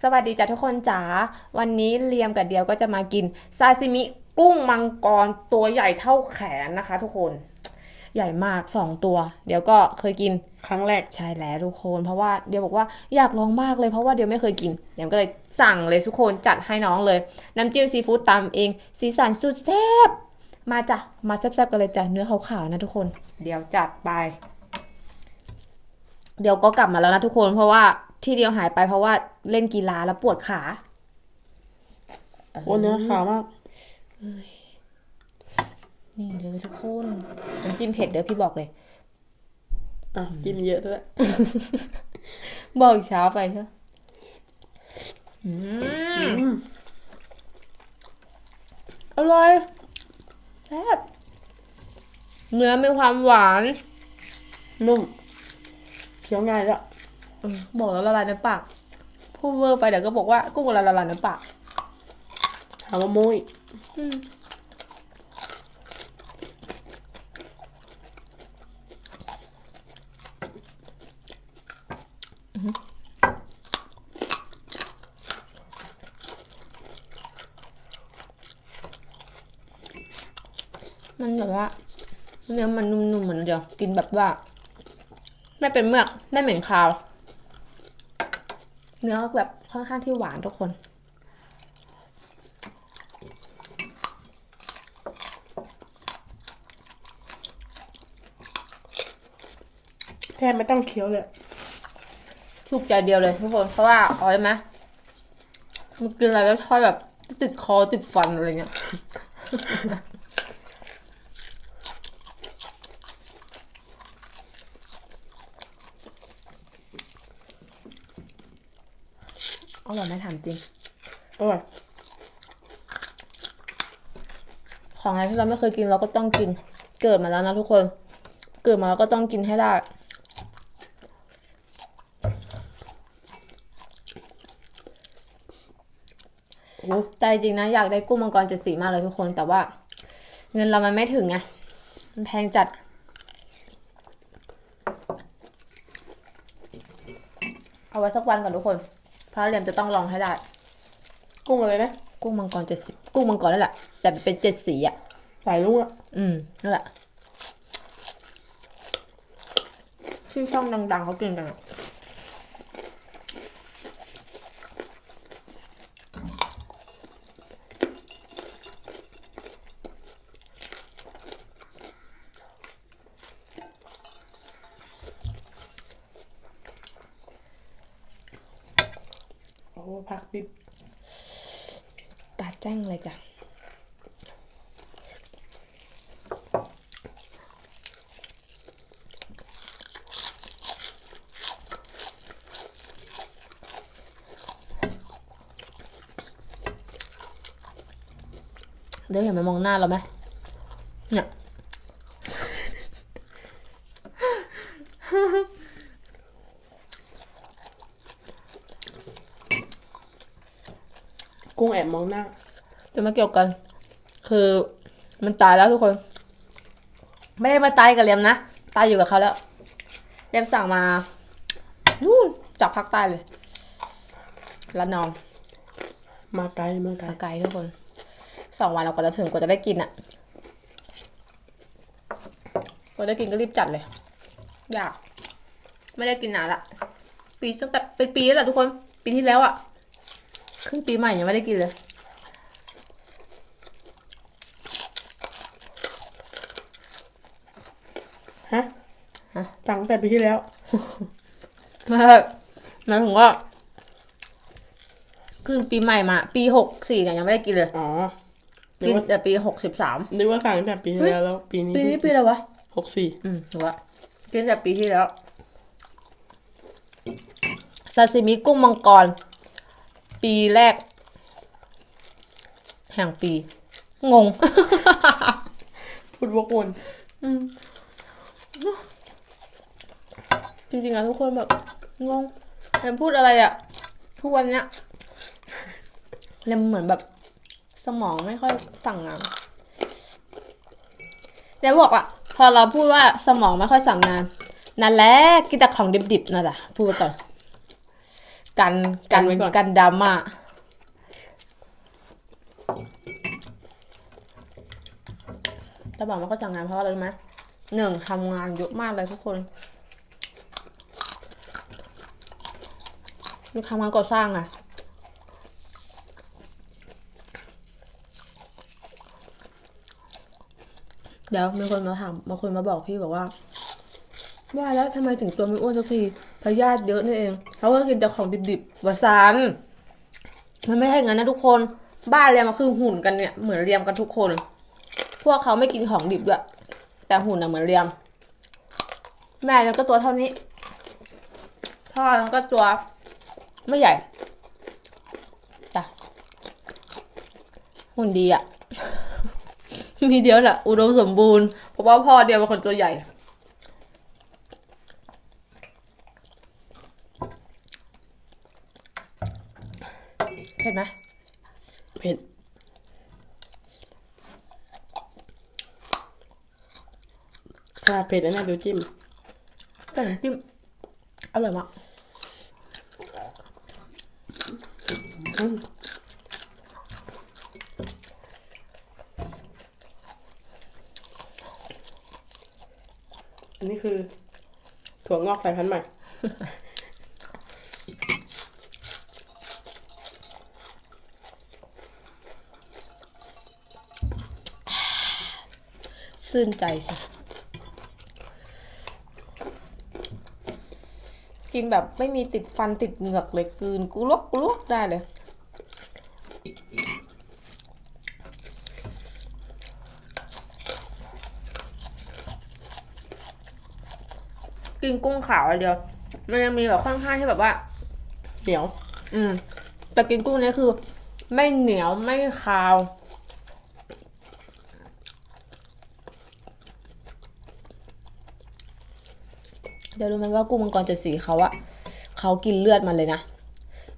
สวัสดีจ้ะทุกคนจ๋า วันนี้เลียมกับเดียวก็จะมากินซาซิมิกุ้งมังกรตัวใหญ่เท่าแขนนะคะ ทุกคน ใหญ่มากสองตัว เดี๋ยวก็เคยกินครั้งแรกใช่แล้วทุกคน เพราะว่าเดียวบอกว่าอยากลองมากเลยเพราะว่าเดียวไม่เคยกินเดียวก็เลยสั่งเลยทุกคนจัดให้น้องเลย น้ำจิ้มซีฟู้ดตามเอง สีสันสุดแซ่บมาจ้ะมาแซ่บๆกันเลยจ้ะเนื้อขาวๆนะทุกคน เดี๋ยวจัดไป เดี๋ยวก็กลับมาแล้วนะทุกคนเพราะว่า ที่เดียวหายไปเพราะว่าเล่นกีฬาแล้วปวดขาโอ้เนื้อขาวมาก นี่เลยทุกคนน้ำจิ้มเผ็ดเด้อพี่บอกเลยอะกินเยอะด้วยบอกอีกเช้าไปใช่ไหมอืมอืมอร่อยแซ่บเนื้อมีความหวาน นุ่มเคี้ยวง่ายแล้วยอืม บอกแล้วละลายในปากพูดเวอร์ไปเดี๋ยวก็บอกว่ากุ้งละลายในปากหามว่าโม้ยมมันแบบว่า เนื้อมันนุ่มๆเหมือนเดียวกินแบบว่า ไม่เป็นเมือกไม่เหม็นคาว เนื้อแบบค่อนข้างที่หวานทุกคนแทบไม่ต้องเคี้ยวเลยถูกใจเดียวเลยทุกคนเพราะว่าเอาใช่ไหมมันกินอะไรแล้วชอบแบบติดคอติดฟันอะไรเงี้ย อร่อยไหมถามจริงอร่อยของอะไรที่เราไม่เคยกินเราก็ต้องกิน เกิดมาแล้วนะทุกคน เกิดมาแล้วก็ต้องกินให้ได้โอ้ใจจริงนะอยากได้กุ้งมังกรเจ็ดสีมากเลยทุกคน แต่ว่า เงินเรามันไม่ถึงไงมันแพงจัด เอาไว้สักวันก่อนทุกคนเพราะเรียมจะต้องลองให้ได้ กุ้งอะไรนะ กุ้งมังกรเจ็ดสีกุ้งมังกรนั่นแหละ แต่เป็นเจ็ดสีอะ สายลุงอะ อืมนั่นแหละ ชื่อช่องดังๆเขากินกันอะ โอ้ผักดิบตาแจ้งเลยจ้ะเดี๋ยวเห็นมันมองหน้าเราไหมเนี่ย กุ้งแอบมองหน้า จะมาเกี่ยวกัน คือมันตายแล้วทุกคน ไม่ได้มาตายกับเลียมนะ ตายอยู่กับเขาแล้ว เลียมสั่งมา นู่นจากภาคใต้เลยละนอง มาไกลมาไกลมาไกลทุกคน สองวันเรากว่าจะถึงกว่าจะได้กินอะ่ะกว่าได้กินก็รีบจัดเลย อยาก ไม่ได้กินนานละ ปีตั้งแต่เป็นปีแล้วแหละทุกคน ปีที่แล้วอะ่ะ ครึ่งปีใหม่ยังไม่ได้กินเลย ฮะสั่งตั้งแต่ปีที่แล้ว ไม่หมายถึงว่าขึ้นปีใหม่มา ปีหกสี่เนี่ยยังไม่ได้กินเลย อ๋อนึกิกนว่าแต่ปีหกสิบสาม นึกว่าสั่งตั้งแต่ปีที่แล้วแล้วปีนี้ปีนี้ปีอะไรวะ หกสี่อืมถูกละกินแต่ปีที่แล้วซาซิมิกุ้งมังกร ปีแรก แห่งปี งง พูดวกวนจริงๆนะทุกคนแบบ งงเรมพูดอะไรอะทุกวันเนี้ยเรมเหมือนแบบ สมองไม่ค่อยสั่งงานแล้วบอกว่าพอเราพูดว่าสมองไม่ค่อยสั่งงาน นั่นแหละกินแต่ของดิบๆนั่นแหละพูดไว้ก่อน กันกันไว้ก่อน กันดราม่าแต่บอกมันก็สั่งงานเพราะอะไรรู้ไหมหนึ่งทำงานเยอะมากเลยทุกคนมีทำงานก่อสร้างอะเดี๋ยวมีคนมาถามมาคนมาบอกพี่บอกว่า ว่าแล้วทำไมถึงตัวไม่อ้วนสักทีพยาธิเยอะนี่เองเขาก็กินแต่ของดิบๆวาซานมันไม่ใช่อย่างนั้นนะทุกคน บ้านเรียมมาคือหุ่นกันเนี่ยเหมือนเรียมกันทุกคน พวกเขาไม่กินของดิบด้วยแต่หุ่นอะเหมือนเรียม แม่แล้วก็ตัวเท่านี้ พ่อแล้วก็ตัวไม่ใหญ่จ้ะหุ่นดีอะมีเดียวแหละอุดมสมบูรณ์เพราะว่าพ่อเดียวเป็นคนตัวใหญ่ เผ็ดไหม เผ็ด ถ้าเผ็ดแล้วนะเบลจิ้มแต่น้ำจิ้มอร่อยมากอืมอันนี้คือ ถั่วงอกสายพันธุ์ใหม่ ชื่นใจสิ กินแบบไม่มีติดฟันติดเหงือกเลยกลืนกูลวกกูลวกได้เลย กินกุ้งขาวอันเดียว มันยังมีแบบค่อนข้างที่แบบว่าเหนียว อืม แต่กินกุ้งเนี้ยคือ ไม่เหนียวไม่คาว เดี๋ยวรู้ไหมว่ากุ้งมังกรเจ็ดสีเขาอะเขากินเลือดมันเลยนะ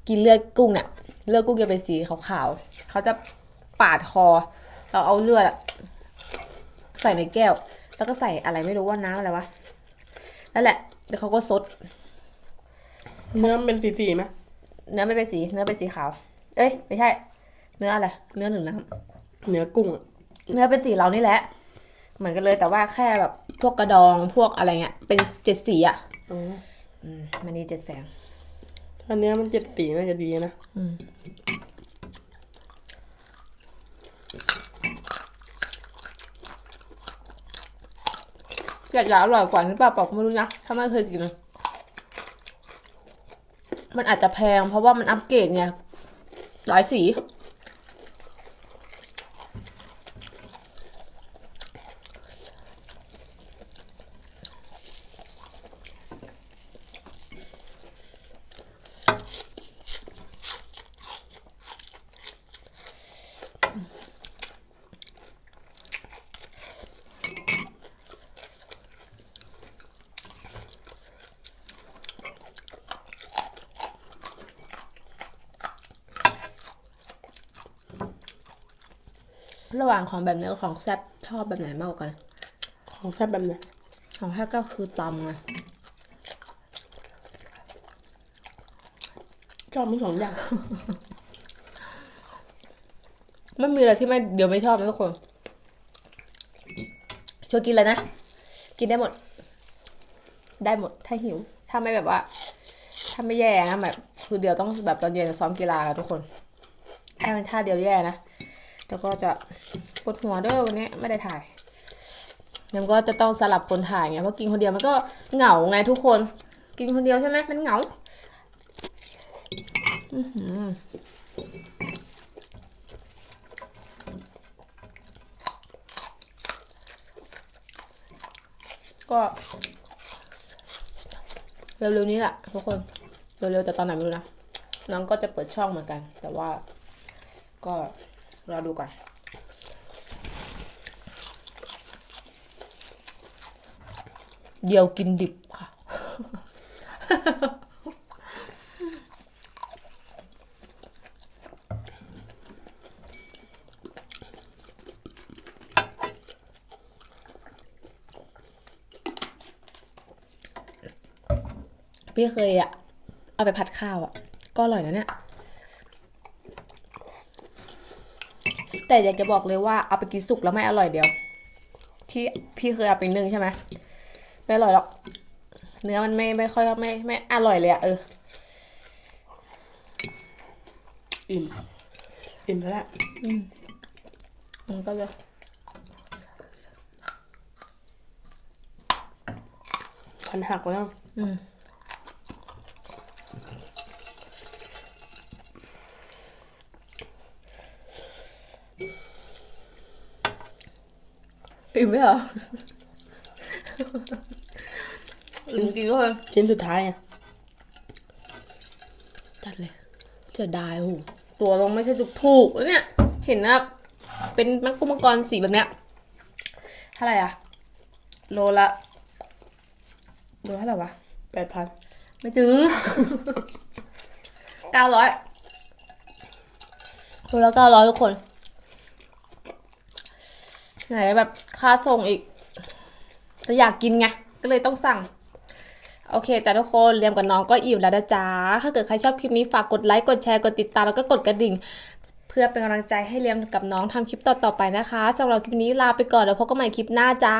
กินเลือดกุ้งเนี่ยเลือดกุ้งจะเป็นสีขาวๆเขาจะปาดคอ เราเอาเลือดอะใส่ในแก้ว แล้วก็ใส่อะไรไม่รู้ว่าน้ำอะไรวะนั่นแหละเดี๋ยวเขาก็ซดเนื้อมันเป็นสีๆไหมเนื้อไม่เป็นสีเนื้อเป็นสีขาว เอ้ย ไม่ใช่ เนื้ออะไร เนื้อหนึ่งน้เนื้อกุ้งอะำเนื้อเป็นสีเรานี่แหละ เหมือนกันเลยแต่ว่าแค่แบบพวกกระดองพวกอะไรเงี้ย เป็นเจ็ดสีอะอ๋ออืมมันนี่เจ็ดแสงถ้าเนื้อมันเจ็ดสีน่าจะดีนะอืมอยากจะอร่อยกว่าหรือเปล่าบอกไม่รู้นะถ้าไม่เคยกิน มันอาจจะแพงเพราะว่ามันอัปเกรดไงหลายสี ระหว่างของแบบนี้กับของแซ่บชอบแบบไหนมากกว่ากัน ของแซ่บแบบไหนของแซ่บก็คือตำไงชอบทั้งสองอย่างไม่มีอะไรที่ไม่เดี๋ยวไม่ชอบนะทุกคนชวนกินเลยนะ กินได้หมด ได้หมดถ้าหิว ถ้าไม่แบบว่า ถ้าไม่แย่นะแบบ คือเดี๋ยวต้องแบบตอนเย็นจะซ้อมกีฬาค่ะทุกคนถ้าเป็นท่าเดียวแย่นะ แล้วก็จะปวดหัวเด้อวันนี้ไม่ได้ถ่ายยังก็จะต้องสลับคนถ่ายไงเพราะกินคนเดียวมันก็เหงาไงทุกคน กินคนเดียวใช่ไหมมันเหงาอือหือก็เร็วๆนี้แหละทุกคนเร็วๆแต่ตอนไหนไม่รู้นะน้องก็จะเปิดช่องเหมือนกัน แต่ว่าก็ รอดูก่อน เดียวกินดิบค่ะ พี่เคยอะเอาไปผัดข้าวอะก็อร่อยนะเนี่ย แต่อยากจะบอกเลยว่าเอาไปกินสุกแล้วไม่อร่อยเดียว ที่พี่เคยเอาไปนึ่งใช่ไหมไม่อร่อยหรอก เนื้อมันไม่ไม่ค่อยไม่ไม่อร่อยเลยอะเอออิ่มอิ่มแล้วแหละมันก็เลยฟันหักแล้วอืม อิ่มไหมเหรออิ่มจริงๆทุกคนชิ้นสุดท้ายอะจัดเลยเสียดายโอ้โหตัวลงไม่ใช่ถูกถูกๆแล้วเนี่ย เห็นนะเป็นมังกุมังกรสีแบบเนี้ยเท่าไหร่อะโลละโลเท่าไหร่วะแปดพันไม่ถึงเก้าร้อยคนละเก้าร้อยทุกคนไหนแบบ ค่าส่งอีกจะอยากกินไง ก็เลยต้องสั่ง โอเคจ้าทุกคนเรียมกับน้องก็อิ่มแล้วนะจ๊ะ ถ้าเกิดใครชอบคลิปนี้ฝากกดไลค์ กดแชร์ กดติดตาม แล้วก็กดกระดิ่ง เพื่อเป็นกำลังใจให้เรียมกับน้องทำคลิปต่อๆไปนะคะสำหรับคลิปนี้ลาไปก่อนแล้วพบกันใหม่คลิปหน้าจ้า